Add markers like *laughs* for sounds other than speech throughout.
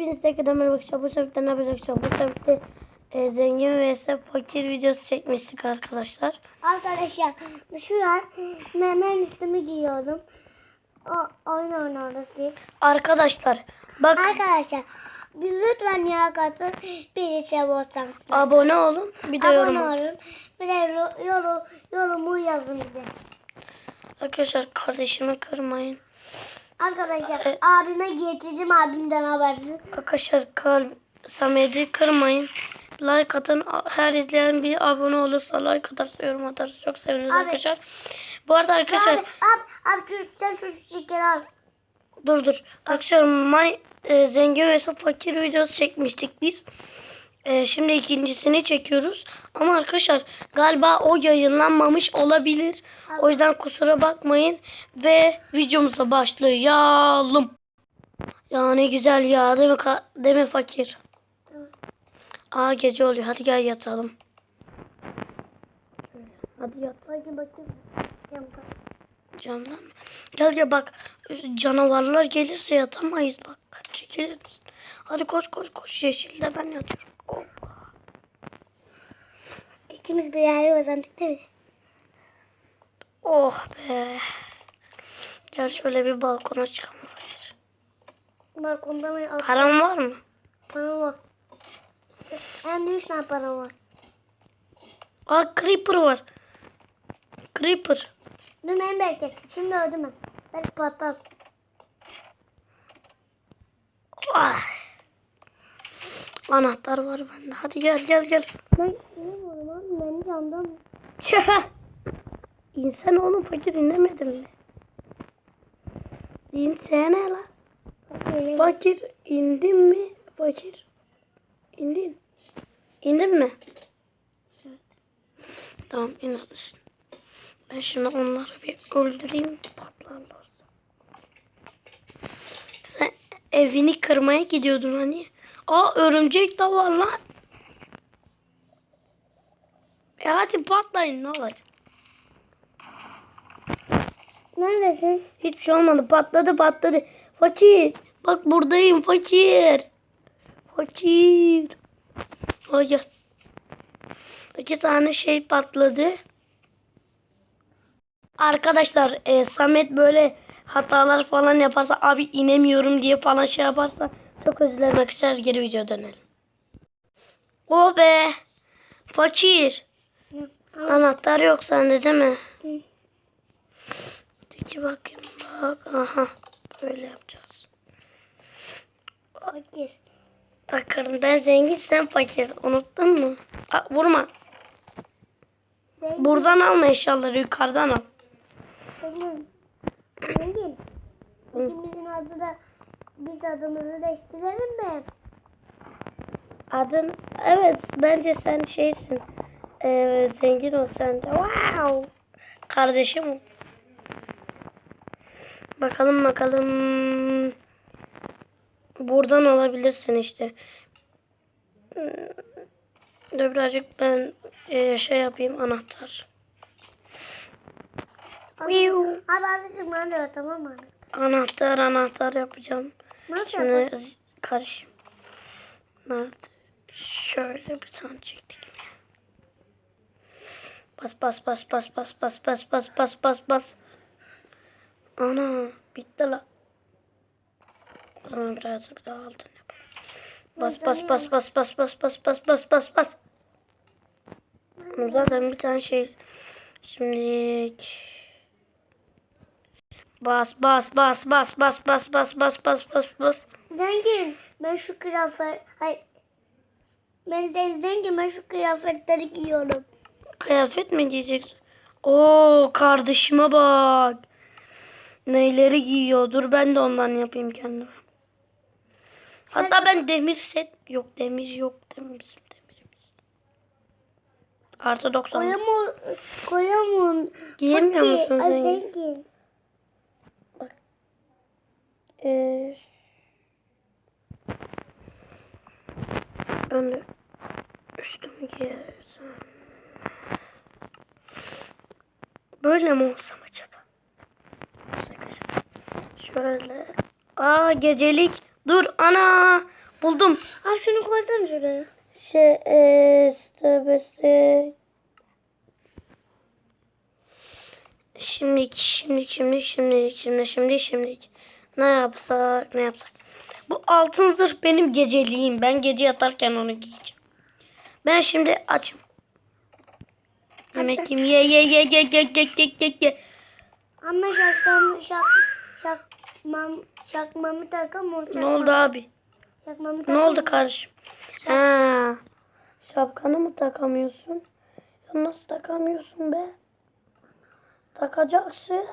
Hepiniz tekrardan merhaba arkadaşlar. Bu sefer ne yapacağız arkadaşlar? Bu sefer de e, zengin vs fakir videosu çekmiştik arkadaşlar. Arkadaşlar şu an memen üstümü giyiyorum. O, oyun oynuyoruz biz. Arkadaşlar bak Arkadaşlar lütfen ya katı beni seviyorsanız. abone olun. Bir de yorum Abone atın. olun. Bir de yo- yorum, yorumu yazın bize. Arkadaşlar kardeşimi kırmayın. Arkadaşlar E- abime getirdim abimden habersiz. Arkadaşlar kalp Samet'i kırmayın. Like atın. Her izleyen bir abone olursa like atarsa yorum atarsa çok seviniriz Abi. arkadaşlar. Bu arada arkadaşlar Abi, abi, abi şu, sen şu şekeri al. Dur dur. Arkadaşlar may, e, zengin ve fakir videosu çekmiştik biz. E, şimdi ikincisini çekiyoruz. Ama arkadaşlar galiba o yayınlanmamış olabilir. O yüzden kusura bakmayın. Ve videomuza başlayalım. Ya ne güzel ya değil mi, değil mi fakir? Aa gece oluyor. Hadi gel yatalım. Hadi yat. Hadi bakayım. Camdan. Mı? Gel ya bak canavarlar gelirse yatamayız bak. Çekilir misin? Hadi koş koş koş yeşilde ben yatıyorum. Hop. İkimiz bir yere uzandık değil mi? Oh be. Gel şöyle bir balkona çıkalım. Balkonda mı? Param var mı? Param var. Hem de üç tane param var. Aa creeper var. Creeper. Dur beni bekle. Şimdi öldüm ben. Ben patlat. Ah. Anahtar var bende. Hadi gel gel gel. Ben inemiyorum abi. Benim camdan. İnsan oğlum fakir inemedin mi? İnsene lan. Fakir indin mi? Fakir. İndin. İndin mi? Tamam in şimdi. Ben şimdi onları bir öldüreyim patlarlarsa. Sen evini kırmaya gidiyordun hani. Aa örümcek de var lan. E hadi patlayın ne olacak? Neredesin? Hiçbir şey olmadı. Patladı patladı. Fakir. Bak buradayım fakir. Fakir. Ay gel. İki tane şey patladı. Arkadaşlar e, Samet böyle hatalar falan yaparsa abi inemiyorum diye falan şey yaparsa çok özür dilerim arkadaşlar geri videoya dönelim. O be. Fakir. Anahtar yok sende değil mi? Peki bakayım bak. Aha. Böyle yapacağız. Fakir. Bakın ben zengin sen fakir. Unuttun mu? Aa, vurma. Zengin. Buradan alma eşyaları yukarıdan al. Zengin. Zengin. İkimizin adı da biz adımızı değiştirelim mi? Adın evet bence sen şeysin. Ee, zengin ol sen de. Wow. Kardeşim. Bakalım bakalım. Buradan alabilirsin işte. Dur birazcık ben e, şey yapayım anahtar. Viu. Abi azıcık ben de tamam mı? Anahtar anahtar yapacağım. Şimdi karış. Nerede? Şöyle bir tane çektik. Bas bas bas bas bas bas bas bas bas bas bas. Ana bitti la. Tamam birazcık daha altın yapalım. Bas bas bas bas bas bas bas bas bas bas bas. Zaten bir tane şey. Şimdi bas bas bas bas bas bas bas bas bas bas bas. Zengin. Ben şu kıyafet... Hayır. Ben de zengin. Ben şu kıyafetleri giyiyorum. Kıyafet mi giyeceksin? Oo kardeşime bak. Neyleri giyiyor? Dur ben de ondan yapayım kendime. Hatta ben demir set yok demir yok demir bizim demirimiz. Artı 90. Koyamam. Koyamam. Giyemiyor musun zengin? Ee, ben de üstümü giyersem. Böyle mi olsam acaba? Şöyle. Aa gecelik. Dur ana. Buldum. Abi şunu koysana şuraya. Şey eee tövbe Şimdi şimdi şimdi şimdi şimdi şimdi şimdi ne yapsak ne yapsak. Bu altın zırh benim geceliğim. Ben gece yatarken onu giyeceğim. Ben şimdi açım. Yemek yiyeyim. Ye ye ye ye ye ye ye ye ye. Ama şaşkam şak şakmam şakmamı takam o Ne oldu abi? Şakmamı Ne takam. oldu kardeşim? Ha. Şapkanı mı takamıyorsun? Ya nasıl takamıyorsun be? Takacaksın.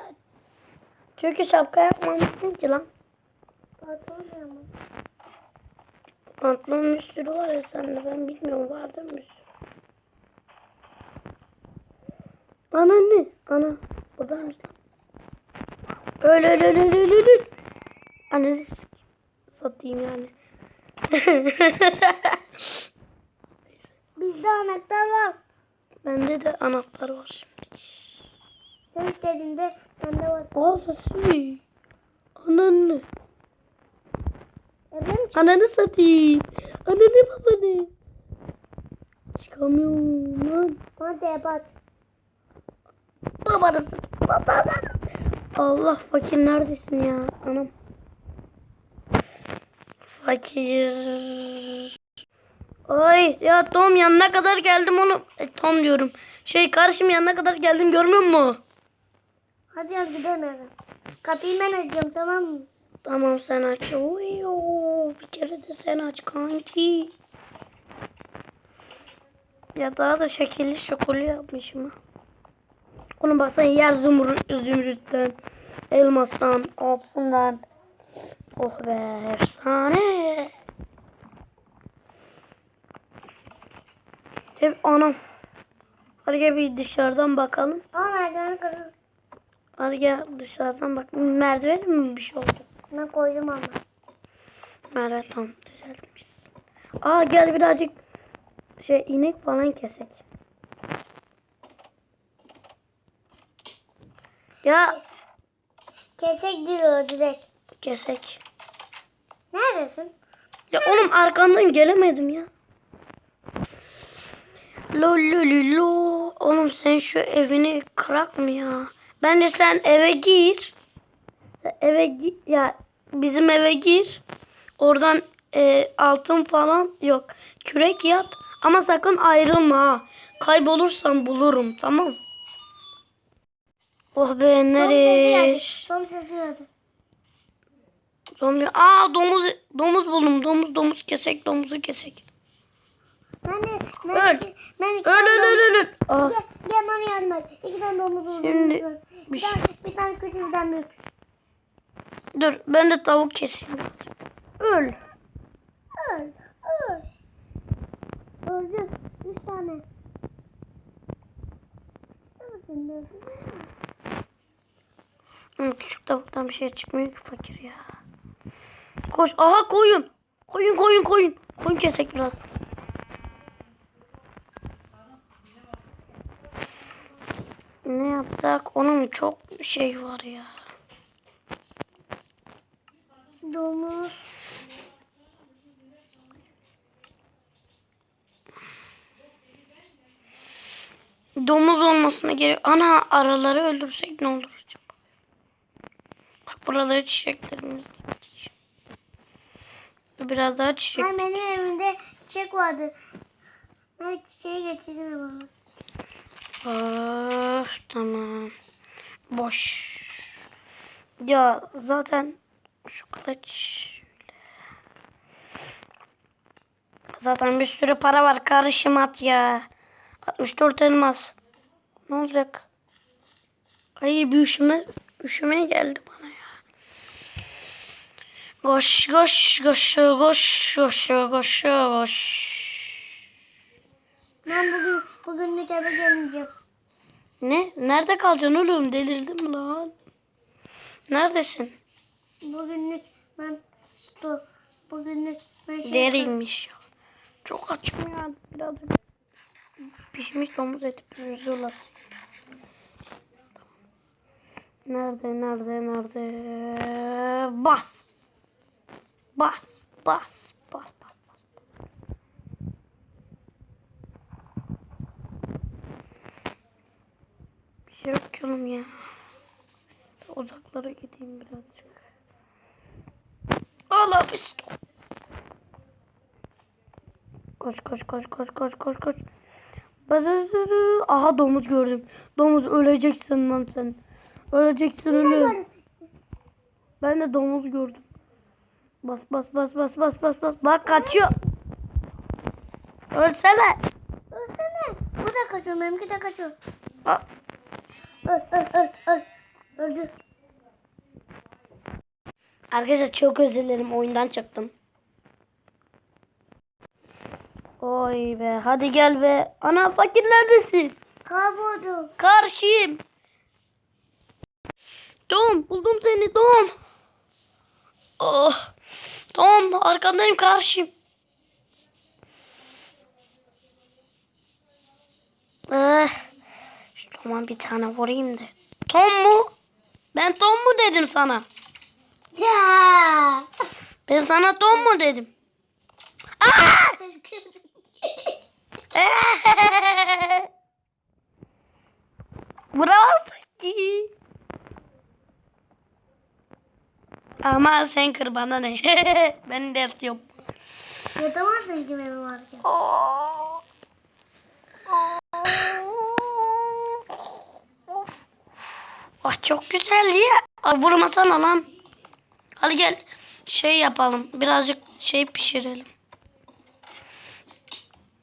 Çünkü şapka yapmamışsın ki lan. Patron ya ama. Pantolonun bir sürü var ya sende ben bilmiyorum vardır mı? bir sürü? Ana ne? Ana. Buradaymış lan. Öyle öyle öyle öyle öyle. öyle. Ananı satayım yani. *laughs* Bizde anahtar var. Bende de anahtar var şimdi. Sen istediğinde bende var. Aa sesi. Ananı. Mi? Ananı satayım. Ananı babanı. Çıkamıyorum lan. Bana tepat. Babanı babanı. Allah fakir neredesin ya? Anam. Fakir. Ay ya Tom yanına kadar geldim onu. E, Tom diyorum. Şey karşım yanına kadar geldim görmüyor musun? Hadi yaz gidelim eve. Kapıyı ben açacağım tamam mı? Tamam sen aç. Uyu, bir kere de sen aç kanki. Ya daha da şekilli şokulu yapmışım. Onu baksana yer zümrüt, zümrütten, elmastan, altından. Oh be efsane. Hep anam. Hadi bir dışarıdan bakalım. Aa merdiveni kırdım. Hadi gel dışarıdan bak. Merdiven mi bir şey oldu? Ben koydum ama. Evet tamam düzeltmiş. Aa gel birazcık şey inek falan kesek. Ya Kesek diyor direkt. kesek. Neredesin? Ya oğlum arkandan gelemedim ya. Lo lo lo lo. Oğlum sen şu evini kırak mı ya? Bence sen eve gir. Eve gir. Ya bizim eve gir. Oradan e, altın falan yok. Kürek yap. Ama sakın ayrılma ha. Kaybolursan bulurum tamam. Oh be nereye? geldi. Zombi. Aa domuz domuz buldum. Domuz domuz kesek domuzu kesek. Ben de ben, Öl. ben Öl öl domuz- öl öl. öl. Aa. Bana yardım et. İki tane domuz. Şimdi bir, bir şey- tane, bir tane küçük bir tane büyük. Dur ben de tavuk keseyim. Öl. Öl. Öl. Öldü. Üç tane. Hı, küçük tavuktan bir şey çıkmıyor ki fakir ya. Koş. Aha koyun. Koyun koyun koyun. Koyun kesek biraz. Ne yapsak? Onun çok şey var ya. Domuz. Domuz olmasına gerek. Ana arıları öldürsek ne olur acaba? Bak buraları çiçeklerimiz. Biraz daha çiçek. Hayır benim evimde çiçek vardı. Ben çiçeği getirdim Ah, tamam. Boş. Ya zaten şu kılıç. Zaten bir sürü para var. Karışım at ya. 64 elmas. Ne olacak? Ay bir üşüme, üşüme geldi bana ya. Koş koş koş koş koş koş koş. Ben bugün bugünlük eve gelmeyeceğim. Ne? Nerede kalacaksın oğlum? Delirdin mi lan? Neredesin? Bugünlük ben sto bugünlük ben şey Deriymiş ya. Çok açım ya. Biraz pişmiş domuz eti pirzolas. Nerede, nerede, nerede? Bas, bas, bas, bas. şey yok canım ya. Uzaklara gideyim birazcık. Allah bir Koş koş koş koş koş koş koş. Aha domuz gördüm. Domuz öleceksin lan sen. Öleceksin ölü. Ben de domuz gördüm. Bas bas bas bas bas bas bas. Bak kaçıyor. Ölsene. Ölsene. Bu da kaçıyor. Benimki de kaçıyor. Aa, Öl öl öl öl. Öldü. Arkadaşlar çok özür dilerim oyundan çıktım. Oy be hadi gel be. Ana fakir neredesin? Kayboldum. Karşıyım. Tom buldum seni Tom. Oh. Tom arkandayım karşıyım. Eh. Tom'a bir tane vurayım da. Tom mu? Ben Tom mu dedim sana? Ya. Ben sana Tom mu dedim? *laughs* Bravo ki. Ama sen kır bana ne? *laughs* ben de yatıyorum. Yatamazsın ki benim varken. Ah çok güzel ya. Ay vurmasana lan. Hadi gel şey yapalım. Birazcık şey pişirelim.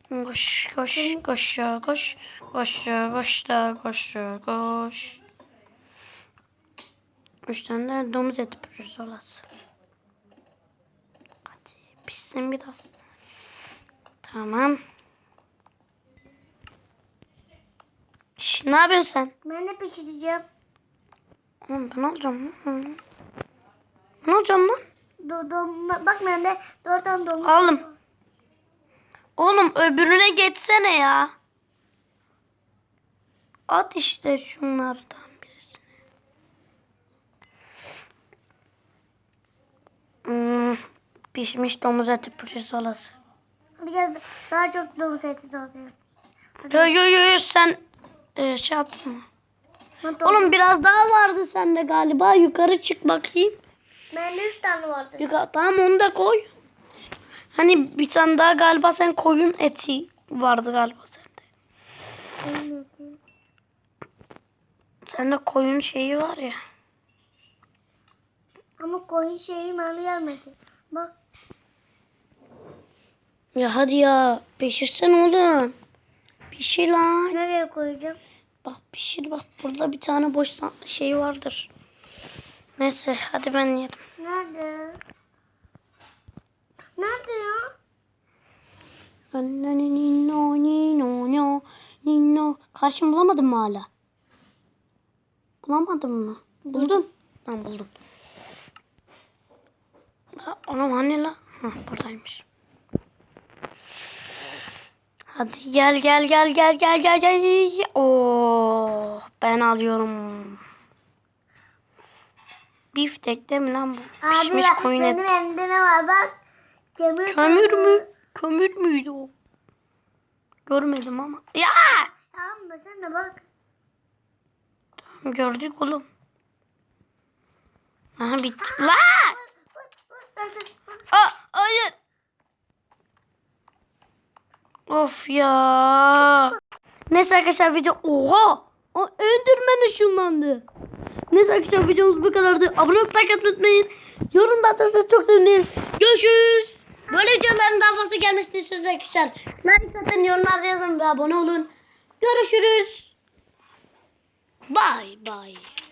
Koş koş koş ya koş. Koş ya koş da koş ya koş. Üç tane de domuz eti pişiriyoruz olası. Hadi pişsin biraz. Tamam. Şş, ne yapıyorsun sen? Ben de pişireceğim. Oğlum ben alacağım lan. Ne alacağım lan? Do, dom, bak bende dört tane domuz. Aldım. Oğlum öbürüne geçsene ya. At işte şunlardan birisini. Hmm, pişmiş domuz eti pürüzolası. Hadi gel daha çok domuz eti doğrayalım. Yo yo yo yo, sen e, şey yaptın mı? Oğlum biraz daha vardı sende galiba. Yukarı çık bakayım. Bende üç tane vardı. Yukarı, tamam onu da koy. Hani bir tane daha galiba sen koyun eti vardı galiba sende. Sende koyun şeyi var ya. Ama koyun şeyi bana gelmedi. Bak Ya hadi ya pişirsen oğlum. Pişir lan. nereye koyacağım? Bak pişir bak burada bir tane boş şey vardır. Neyse hadi ben yedim. Nerede? Nerede ya? Nino nino nino nino. Karşım bulamadın mı hala? Bulamadın mı? Buldum. Ben buldum. Ha, Oğlum hani la? Hı, buradaymış. Hadi gel gel gel gel gel gel gel. Oo, ben alıyorum. Biftek değil mi lan bu? Abi Pişmiş koyun benim elimde ne var bak. Kömür, Kömür mü? Kömür müydü o? Görmedim ama. Ya! Tamam mı sen de bak. Gördük oğlum. Aha bitti. La! Aa, hayır. Of ya. Neyse arkadaşlar video. Oha! O Enderman ışınlandı. Neyse arkadaşlar videomuz bu kadardı. Abone olup like unutmayın. Yorumda atarsanız çok sevinirim. Görüşürüz. Böyle videoların daha fazla gelmesini istiyorsanız arkadaşlar. Like atın, yorumlarda yazın ve abone olun. Görüşürüz. Bye bye.